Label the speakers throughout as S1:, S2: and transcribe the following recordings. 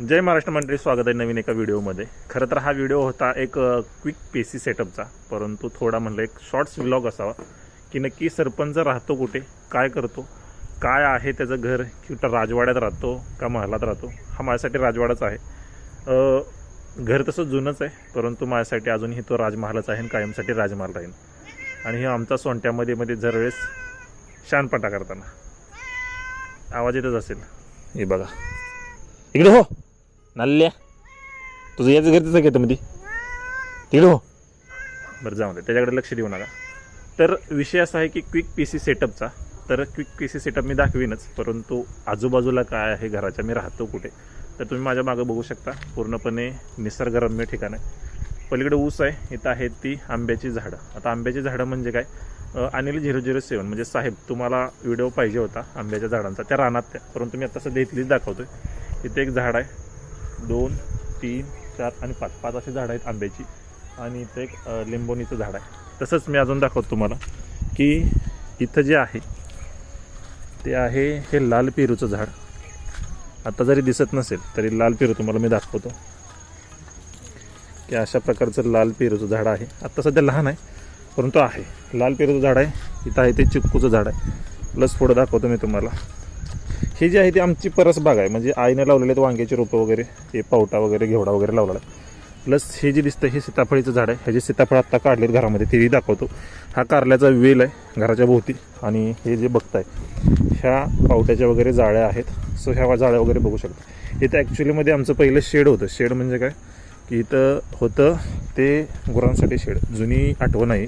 S1: जय महाराष्ट्र मंडळी स्वागत आहे नवीन एका व्हिडिओमध्ये. खरं तर हा व्हिडिओ होता एक क्विक पेसी सेटअपचा परंतु थोडा म्हणलं एक शॉर्ट्स व्लॉग असावा की नक्की सरपंच राहतो कुठे काय करतो काय आहे त्याचं घर कुठं राजवाड्यात राहतो का महालात राहतो हा माझ्यासाठी राजवाडाच आहे. घर तसं जुनंच आहे परंतु माझ्यासाठी अजूनही तो राजमहालच आहे आणि कायमसाठी राजमहाल राहील आणि हे आमचा सोंट्यामध्ये मध्ये दरवेळेस शानपटा करताना. आवाज येतच असेल. हे बघा. इकडे हो. नल्ल्या तुझं याचं घर तिचं घेतं मध्ये तिकडे हो. बरं जाऊ दे. त्याच्याकडे लक्ष देऊ नका. तर विषय असा आहे की क्विक पी सी सेटअपचा तर क्विक पी सी सेटअप मी दाखवीनच परंतु आजूबाजूला काय आहे घराच्या मी राहतो कुठे? तर तुम्ही माझ्या मागं बघू शकता पूर्णपणे निसर्गरम्य ठिकाण आहे. पलीकडे ऊस आहे इथं आहेत ती आंब्याची झाडं. आता आंब्याची झाडं म्हणजे काय? अनिल झिरो झिरो सेवन म्हणजे साहेब तुम्हाला व्हिडिओ पाहिजे होता आंब्याच्या झाडांचा. त्या रानात त्या. परंतु मी आता सध्या इथलीच दाखवतोय. इथे एक झाड आहे. दोन तीन चार आणि पाच. पाच असे झाडं आहेत आंब्याची. आणि इथं एक लिंबोणीचं झाड आहे. तसंच मी अजून दाखवतो तुम्हाला की इथं जे आहे ते आहे हे लाल पेरूचं झाड. आता जरी दिसत नसेल तरी लाल पेरू तुम्हाला मी दाखवतो. की अशा प्रकारचं लाल पेरूचं झाड आहे. आत्ता सध्या लहान आहे परंतु आहे. लाल पेरूचं झाड आहे इथं आहे ते चिक्कूचं झाड आहे. प्लस पुढं दाखवतो मी तुम्हाला. हे जे आहे ते आमची परस बाग आहे. म्हणजे आईने लावलेले आहेत वांग्याचे रोपं वगैरे हे पावटा वगैरे घेवडा वगैरे लावलेला आहे. प्लस हे जे दिसतं हे सीताफळीचं झाड आहे. ह्याचे सीताफळ आत्ता काढलेत घरामध्ये तेही दाखवतो. हा कारल्याचा वेल आहे घराच्या भोवती. आणि हे जे बघताय ह्या पावट्याच्या वगैरे जाळ्या आहेत. सो ह्या जाळ्या वगैरे बघू शकता. इथं ॲक्च्युलीमध्ये आमचं पहिलं शेड होतं. शेड म्हणजे काय? की इथं होतं ते गुरांसाठी शेड. जुनी आठवण आहे.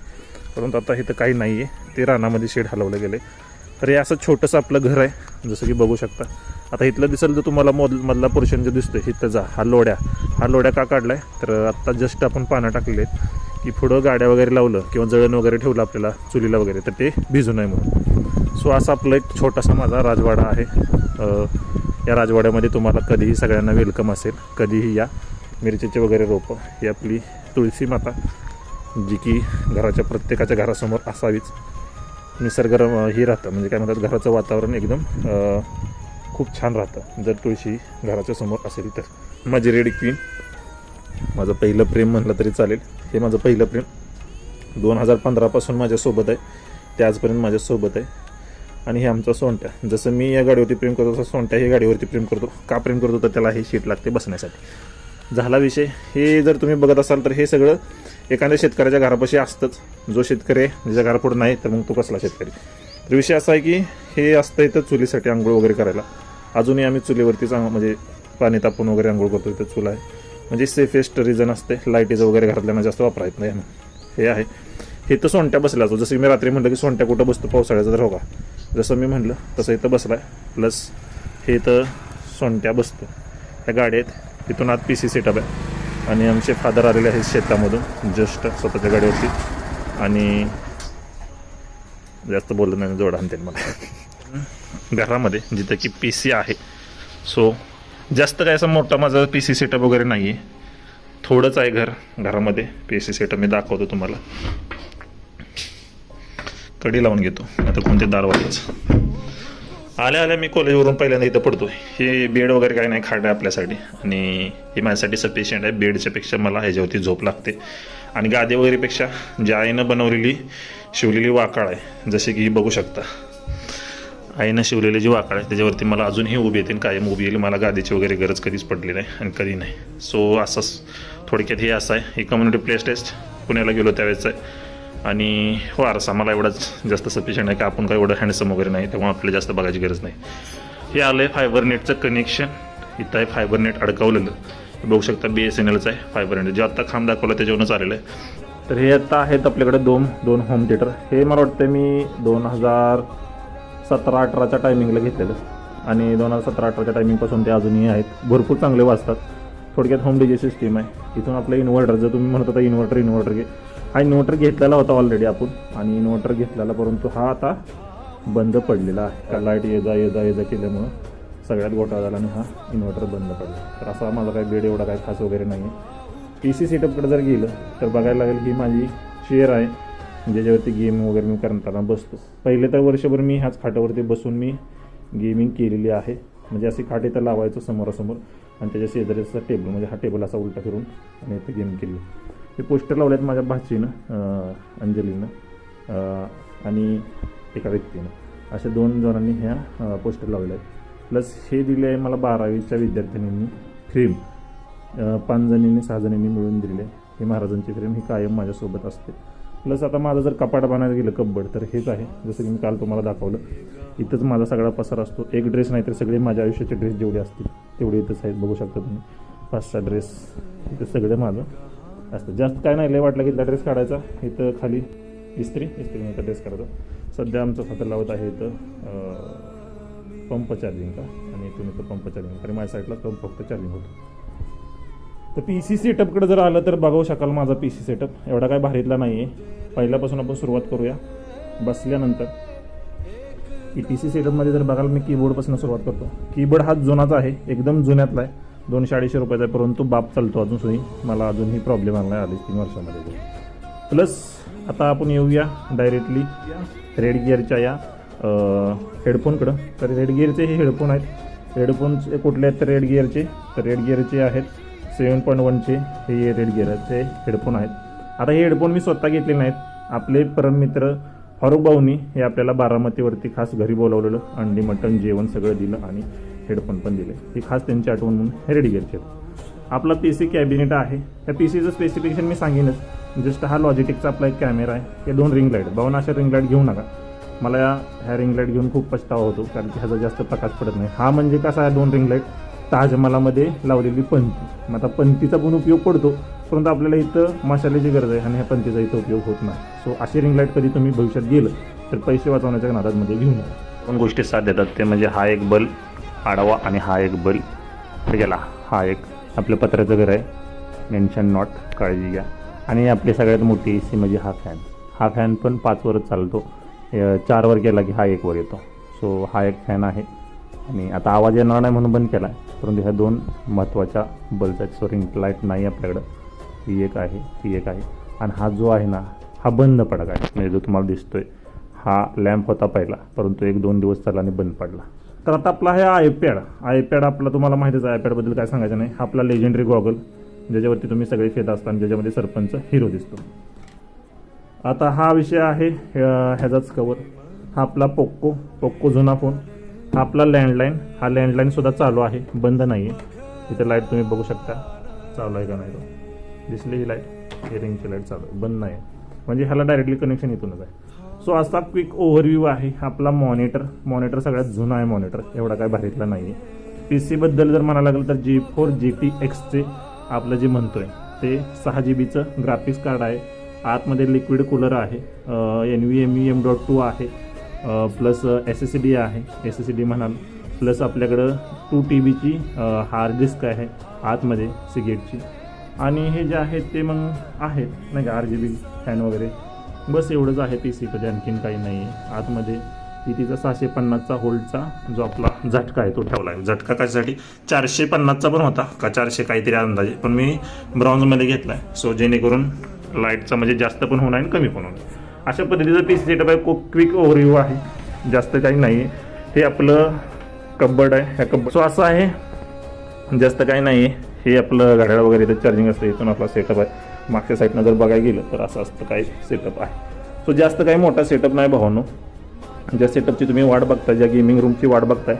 S1: परंतु आता इथं काही नाही आहे ते रानामध्ये शेड हलवलं गेलं आहे तर हे असं छोटंसं आपलं घर आहे जसं की बघू शकता. आता इथलं दिसेल तर तुम्हाला मोद मधला पोर्शन जे आहे इथं जा हा लोड्या. हा लोड्या का काढला आहे तर आत्ता जस्ट आपण पानं टाकलेले आहेत की पुढं गाड्या वगैरे लावलं किंवा जळण वगैरे ठेवलं आपल्याला चुलीला वगैरे तर ते भिजू नये म्हणून. सो असा आपलं एक छोटासा माझा राजवाडा आहे. या राजवाड्यामध्ये तुम्हाला कधीही सगळ्यांना वेलकम असेल. कधीही या. मिरचीचे वगैरे रोपं ही आपली तुळशी माता जी की घराच्या प्रत्येकाच्या घरासमोर असावीच. निसर्गरम ही राहतं. म्हणजे काय म्हणतात घराचं वातावरण एकदम खूप छान राहतं. जर तुळशी घराच्या समोर असेल तर. माझी रेडी क्वीन. माझं पहिलं प्रेम म्हणलं तरी चालेल. हे माझं पहिलं प्रेम. दोन हजार पंधरापासून माझ्यासोबत आहे. ते आजपर्यंत माझ्यासोबत आहे. आणि हे आमचा सोंट्या जसं मी या गाडीवरती प्रेम करतो तसं सोंट्या ही गाडीवरती प्रेम करतो. का प्रेम करतो? तर त्याला हे शीट लागते बसण्यासाठी. झाला विषय. हे जर तुम्ही बघत असाल तर हे सगळं एखाद्या शेतकऱ्याच्या घरापाशी असतंच. जो शेतकरी आहे ज्याच्या घरापुढं नाही तर मग तो कसला शेतकरी? तर विषय असा आहे की हे असतं इथं चुलीसाठी आंघोळ वगैरे करायला. अजूनही आम्ही चुलीवरतीच म्हणजे पाणी तापून वगैरे आंघोळ करतो इथं चूल आहे. म्हणजे सेफेस्ट रिझन असते लाईटीचं वगैरे घरातल्यानं म्हणजे जास्त वापरायत नाही हे आहे. हे तर सोंट्या बसला असतो जसं की मी रात्री म्हटलं की सोंट्या कुठं बसतो पावसाळ्याचा तर हो का? जसं मी म्हटलं तसं इथं बसला आहे प्लस हे तर सोंट्या बसतो. ह्या गाड्या आहेत. तिथून आत पी सी सेटअप आहे. आणि आमचे फादर आलेले आहेत शेतामधून जस्ट स्वतःच्या गाडीवरती. आणि जास्त बोललं नाही जोड आणते मला. घरामध्ये जिथं की पी सी आहे. सो जास्त काय असं मोठा माझा पी सी सेटअप वगैरे नाही आहे थोडंच आहे घर घरामध्ये. पी सी सेटअप मी दाखवतो तुम्हाला. कडी लावून घेतो. आता कोणते दारवाजेच आल्या आल्या मी कॉलेजवरून पहिल्यांदा इथं पडतो हे बेड वगैरे काही नाही खाड आहे आपल्यासाठी. आणि हे माझ्यासाठी सफिशियंट आहे. बेडच्या पेक्षा मला ह्याच्यावरती झोप लागते. आणि गादी वगैरेपेक्षा ज्या आईनं बनवलेली शिवलेली वाकाळ आहे जसे की ही बघू शकता. आईनं शिवलेली जी वाकाळ आहे त्याच्यावरती मला अजूनही उभी येतील कायम उभी येईल. मला गादीची वगैरे गरज कधीच पडली नाही आणि कधी नाही. सो असंच थोडक्यात हे असं आहे. ही कम्युनिटी प्लेस टेस्ट पुण्याला गेलो त्यावेळेस आहे. आणि हो आरसा मला एवढाच जास्त सफिशियंट आहे की? आपण काय एवढं हँडसम वगैरे नाही त्यामुळे आपल्याला जास्त बघायची गरज नाही. हे आलं आहे फायबर नेटचं कनेक्शन इथं आहे फायबर नेट अडकवलेलं. बघू शकता बी एस एन एलचं आहे फायबर नेट जे आत्ता खांब दाखवलं त्याच्यावरूनच आलेलं आहे. तर हे आत्ता आहेत आपल्याकडे दोन दोन होम थिएटर हे मला वाटतं मी दोन हजार सतरा अठराच्या टायमिंगला घेतलेलं. आणि दोन हजार सतरा अठराच्या टायमिंगपासून ते अजूनही आहेत. भरपूर चांगले वाजतात. थोडक्यात होम डीजे सिस्टीम आहे. इथून आपलं इन्व्हर्टर जर तुम्ही म्हणत होता इन्व्हर्टर इन्व्हर्टर घे. हा इन्व्हर्टर घेतलेला होता ऑलरेडी आपण. आणि इन्व्हर्टर घेतलेला परंतु हा आता बंद पडलेला आहे. का लाइट ये जा ये जा ये जा केल्यामुळं सगळ्यात गोठा झाला आणि हा इन्व्हर्टर बंद पडला. तर असा माझा काही बेड एवढा काही खास वगैरे नाही आहे पी सी सेटअपकडे जर गेलं तर बघायला लागेल की माझी चेअर आहे. म्हणजे ज्याच्यावरती गेम वगैरे मी करताना बसतो. पहिले तर वर्षभर मी ह्याच खाटावरती बसून मी गेमिंग केलेली आहे. म्हणजे असे खाट इथं लावायचं समोरासमोर. आणि त्याच्या शेजारीचा टेबल म्हणजे हा टेबल असा उलटा फिरून आणि इथं गेम केली. हे पोस्टर लावले आहेत माझ्या भाचीनं अंजलीनं आणि एका व्यक्तीनं. अशा दोन जणांनी ह्या पोस्टर लावले आहेत प्लस हे दिले आहे मला बारावीच्या विद्यार्थिनींनी फ्रेम पाच जणींनी सहा जणींनी मिळून दिले हे महाराजांची फ्रेम ही कायम माझ्यासोबत असते. प्लस आता माझं जर कपाट बनायला गेलं कब्बड तर हेच आहे. जसं की मी काल तुम्हाला दाखवलं इथंच माझा सगळा पसार असतो. एक ड्रेस नाही तर सगळे माझ्या आयुष्याचे ड्रेस जेवढे असतील तेवढे इथंच आहेत बघू शकता तुम्ही. पाच सहा ड्रेस इथं सगळं माझं असतं. जास्त काय नाही लय वाटलं की इथला ड्रेस काढायचा. इथं खाली इस्त्री इस्त्रीनंतर ड्रेस करायचा. सध्या आमचं खातं लावत आहे इथं पंप चार्जिंग का आणि इथून इथं पंप चार्जिंग कारण माझ्या साईडला पंप फक्त चार्जिंग होतं. तर पी सी सेटअपकडे जर आलं तर बघू शकाल माझा पी सी सेटअप एवढा काय भारीतला नाही आहे पहिल्यापासून आपण सुरुवात करूया. बसल्यानंतर. ई टी सी सेटअपमध्ये जर बघाल मी कीबोर्डपासून सुरुवात करतो. कीबोर्ड हा जुनाचा आहे. एकदम जुन्यातला आहे. दोनशे अडीचशे रुपयाचा आहे. परंतु बाप चालतो अजून सुद्धा मला अजूनही प्रॉब्लेम आला आहे अडीच तीन वर्षामध्ये. प्लस आता आपण येऊया डायरेक्टली रेड गिअरच्या या हेडफोनकडं तर रेड गिअरचे हे हेडफोन आहेत. हेडफोनचे कुठले आहेत? तर रेड गिअरचे तर रेड गिअरचे आहेत. सेवन पॉईंट वनचे हे रेड गिअरचे हेडफोन आहेत. आता हे हेडफोन मी स्वतः घेतले नाहीत. आपले परममित्र फारुख भाऊनी हे आपल्याला बारामतीवरती खास घरी बोलावलेलं अंडी मटण जेवण सगळं दिलं आणि हेडफोन पण दिले. हे खास त्यांची आठवण म्हणून हे रेड गिअरचे आहेत. आपला पी सी कॅबिनेट आहे. त्या पी सीचं स्पेसिफिकेशन मी सांगेनच. जस्ट हा लॉजिटेकचा आपला एक कॅमेरा आहे. हे दोन रिंग लाइट बावन्न अशा रिंग लाइट घेऊ नका. मला या ह्या रिंग लाइट घेऊन खूप पछतावा होतो कारण की ह्याचा जास्त प्रकाश पडत नाही. हा म्हणजे कसा आहे दोन रिंग लाइट ताजमहालामध्ये लावलेली पंती. मग आता पंतीचा पण उपयोग पडतो परंतु आपल्याला इथं मशाल्याची गरज आहे आणि ह्या पंतीचा इथं उपयोग होत नाही. सो अशी रिंग लाइट कधी तुम्ही भविष्यात गेलं तर पैसे वाचवण्याच्या नादामध्ये घेऊन नका गोष्टी साथ देतात. ते म्हणजे हा एक बल आडावा आणि हा एक बल गेला. हा एक आपलं पत्र्याचं घर आहे. मेन्शन नॉट काळजी घ्या. आणि आपली सगळ्यात मोठी ए सी म्हणजे हा फॅन हा फॅन पण पाचवरच चालतो. चारवर गेला की हा एकवर येतो. सो हा एक फॅन आहे. आणि आता आवाज येणार नाही म्हणून बंद केला आहे परंतु ह्या दोन महत्त्वाच्या बल्ब सो रिंग लाइट नाही आपल्याकडं. ही एक आहे ही एक आहे. आणि हा जो आहे ना हा बंद पडक आहे म्हणजे जो तुम्हाला दिसतो आहे हा लॅम्प होता पहिला. परंतु एक दोन दिवस चालला आणि बंद पडला. तर आता आपला आहे आयपॅड आयपॅड आपला तुम्हाला माहितीच आहे. आयपॅडबद्दल काय सांगायचं नाही. हा आपला लेजेंडरी गॉगल ज्याच्यावरती तुम्ही सगळे फेत असता आणि ज्याच्यामध्ये सरपंच हिरो दिसतो. आता हा विषय आहे ह्याचाच कवर हा आपला पोक्को पोक्को जुना फोन हा आपला लँडलाईन हा लँडलाईनसुद्धा चालू आहे. बंद नाही आहे इथे लाइट तुम्ही बघू शकता. चालू आहे का नाही तो? दिसली ही लाइट हे रिंगची लाइट चालू आहे. बंद नाही आहे म्हणजे ह्याला डायरेक्टली कनेक्शन इथूनच आहे. सो असा क्विक ओव्हरव्ह्यू आहे. आपला मॉनिटर मॉनिटर सगळ्यात जुना आहे मॉनिटर एवढा काय भारीतला नाही आहे पी सीबद्दल जर म्हणायला लागलं तर जी फोर जी टी एक्सचे आपलं जे म्हणतो आहे ते सहा जी बीचं ग्राफिक्स कार्ड आहे. आतमध्ये लिक्विड कूलर आहे. N V M E M dot two आहे. Plus S S C D आहे. एस एस सी डी म्हणाल प्लस आपल्याकडं टू टी बीची हार्ड डिस्क आहे आतमध्ये सिगेटची आणि हे जे आहेत ते मग आहेत नाही का आर जी बी फॅन वगैरे. बस एवढंच आहे पी सी कधी आणखीन काही नाही आहे आतमध्ये तिचा सहाशे पन्नासचा होल्डचा जो आपला झटका आहे तो ठेवला आहे. झटका कशासाठी चारशे पन्नासचा पण होता का चारशे काहीतरी अंदाजे. पण मी ब्राऊन्झमध्ये घेतला आहे सो जेणेकरून लाईटचा म्हणजे जास्त पण होणार आणि कमी पण होणार. अशा पद्धतीचं पी सी सेटअप आहे को क्विक ओव्हरव्ह्यू आहे. जास्त काही नाही आहे हे आपलं कब्बड आहे. ह्या कब्बड सो असं आहे. जास्त काही नाही आहे हे आपलं घड्याळ वगैरे इथं चार्जिंग असतं. इथून आपला सेटअप आहे. मागच्या साईडनं जर बघायला गेलं तर असं असतं काही सेटअप आहे. सो जास्त काही मोठा सेटअप नाही भावानो. ज्या सेटअपची तुम्ही वाट बघताय ज्या गेमिंग रूमची वाट बघताय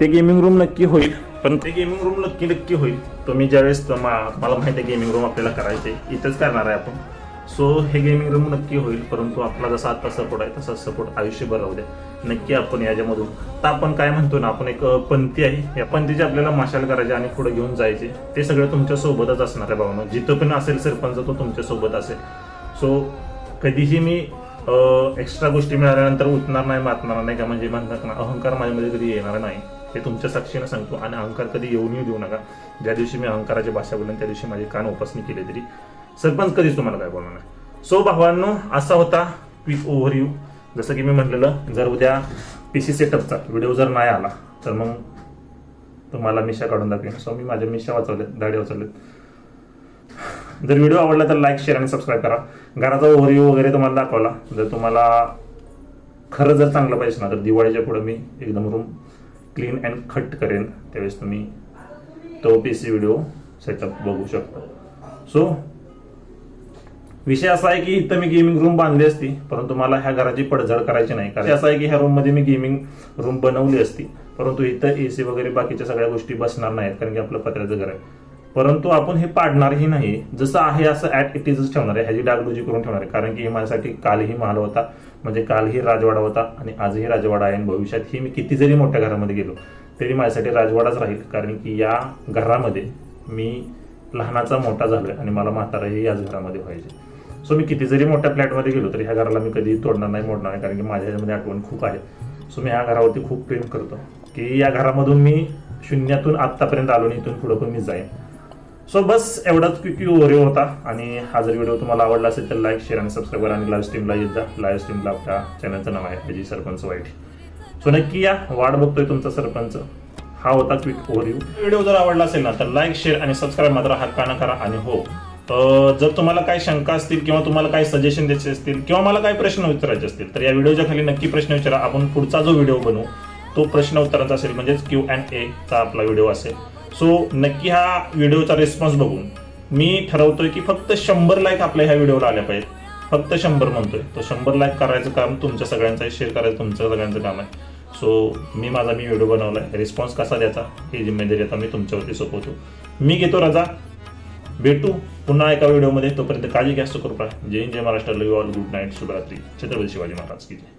S1: ते गेमिंग रूम नक्की होईल. पण ते गेमिंग रूम नक्की नक्की होईल. तुम्ही ज्यावेळेस मा- मला माहिती आहे गेमिंग रूम आपल्याला करायचे इथंच करणार आहे आपण. सो हे गेमिंग रूम नक्की होईल परंतु आपला जसा आता सपोर्ट आहे तसा सपोर्ट आयुष्यभर राहू द्या नक्की आपण याच्यामधून तर आपण काय म्हणतो ना आपण एक पंथी आहे. या पंथीची आपल्याला माशाल करायचे आणि पुढे घेऊन जायचे. ते सगळं तुमच्यासोबतच असणार आहे भावना. जिथं पण असेल सरपंच तो तुमच्यासोबत असेल. सो कधीही मी एक्स्ट्रा गोष्टी मिळाल्यानंतर उठणार नाही मातणार नाही का? म्हणजे म्हणतात ना अहंकार माझ्यामध्ये कधी येणार नाही. हे तुमच्या साक्षीनं सांगतो. आणि अहंकार कधी येऊनही देऊ नका. ज्या दिवशी मी अहंकाराची भाषा बोलेन त्या दिवशी माझे कान उपासणी केली तरी. सरपंच कधीच तुम्हाला काय बोलणार नाही. सो भावांनो असा होता क्विक यू जसं की मी म्हटलेलं जर उद्या पी सी सेटअपचा व्हिडिओ जर नाही आला तर मग तुम्हाला मिशा काढून दाखवेन. सो मी माझ्या मिशा वाचवल्यात दाढी वाचवलेत. जर व्हिडिओ आवडला तर लाईक शेअर आणि सबस्क्राईब करा. घराचा ओव्हरव्ह्यू वगैरे तुम्हाला दाखवला. जर तुम्हाला खरं जर चांगलं पाहिजे ना तर दिवाळीच्या पुढे मी एकदम रूम क्लीन अँड खट करेन. त्यावेळेस तुम्ही तो पी सी व्हिडिओ सेटअप बघू शकता. सो विषय असा आहे की इथं मी गेमिंग रूम बांधली असती परंतु मला ह्या घराची पडझड करायची नाही. कारण असं आहे की ह्या रूममध्ये मी गेमिंग रूम बनवली असती परंतु इथं एसी वगैरे बाकीच्या सगळ्या गोष्टी बसणार नाहीत कारण की आपलं पत्र्याचं घर आहे. परंतु आपण हे पाडणारही नाही. जसं आहे असं ऍट इट इजच ठेवणार आहे. ह्याची डागडुजी करून ठेवणार आहे. कारण की हे माझ्यासाठी कालही महाल होता म्हणजे कालही राजवाडा होता आणि आजही राजवाडा आहे. आणि भविष्यात ही मी किती जरी मोठ्या घरामध्ये गेलो तरी माझ्यासाठी राजवाडाच राहील. कारण की या घरामध्ये मी लहानाचा मोठा झालोय आणि मला म्हाताराही याच घरामध्ये व्हायचे सो मी किती जरी मोठ्या फ्लॅटमध्ये गेलो तरी ह्या घराला मी कधी तोडणार नाही मोडणार नाही. कारण की माझ्या ह्याच्यामध्ये आठवण खूप आहे. सो मी ह्या घरावरती खूप प्रेम करतो की या घरामधून मी शून्यातून आत्तापर्यंत आलो आणि इथून पुढं पण मी जाईन. सो बस एवढाच क्विक ओरिओ होता आणि हा जर व्हिडिओ तुम्हाला आवडला असेल तर लाईक शेअर आणि सबस्क्राईब करा आणि लाईव्ह स्ट्रीमला येत जा. लाईव्ह स्ट्रीमला आपल्या चॅनलचं नाव आहे अजय सरपंच वाईट. सो नक्की या. वाट बघतोय तुमचा सरपंच. हा होता क्विक ओव्हरव्ह्यू. व्हिडिओ जर आवडला असेल ना तर लाईक शेअर आणि सबस्क्राईब मात्र हक्कानं करा आणि हो. जर तुम्हाला काही शंका असतील किंवा तुम्हाला काही सजेशन द्यायचे असतील किंवा मला काही प्रश्न विचारायचे असतील तर या व्हिडिओच्या खाली नक्की प्रश्न विचारा. आपण पुढचा जो व्हिडिओ बनवू तो प्रश्न उत्तरांचा असेल म्हणजेच क्यू अँड ए चा आपला व्हिडिओ असेल. सो नक्की हा व्हिडिओचा रिस्पॉन्स बघून मी ठरवतोय की फक्त शंभर लाईक आपल्या ह्या व्हिडिओला आल्या पाहिजेत. फक्त शंभर म्हणतोय. तो शंभर लाईक करायचं काम तुमच्या सगळ्यांचं आहे शेअर करायचं तुमचं सगळ्यांचं काम आहे. सो मी माझा मी व्हिडिओ बनवलाय. रिस्पॉन्स कसा द्यायचा ही जिम्मेदारी आता मी तुमच्यावरती सोपवतो. मी घेतो रजा. भेटू पुन्हा एका व्हिडिओमध्ये. तोपर्यंत काळजी घ्या सुखरूपा जय जय Maharashtra. Love all good night शुभरात्री. छत्रपती शिवाजी महाराज की जय.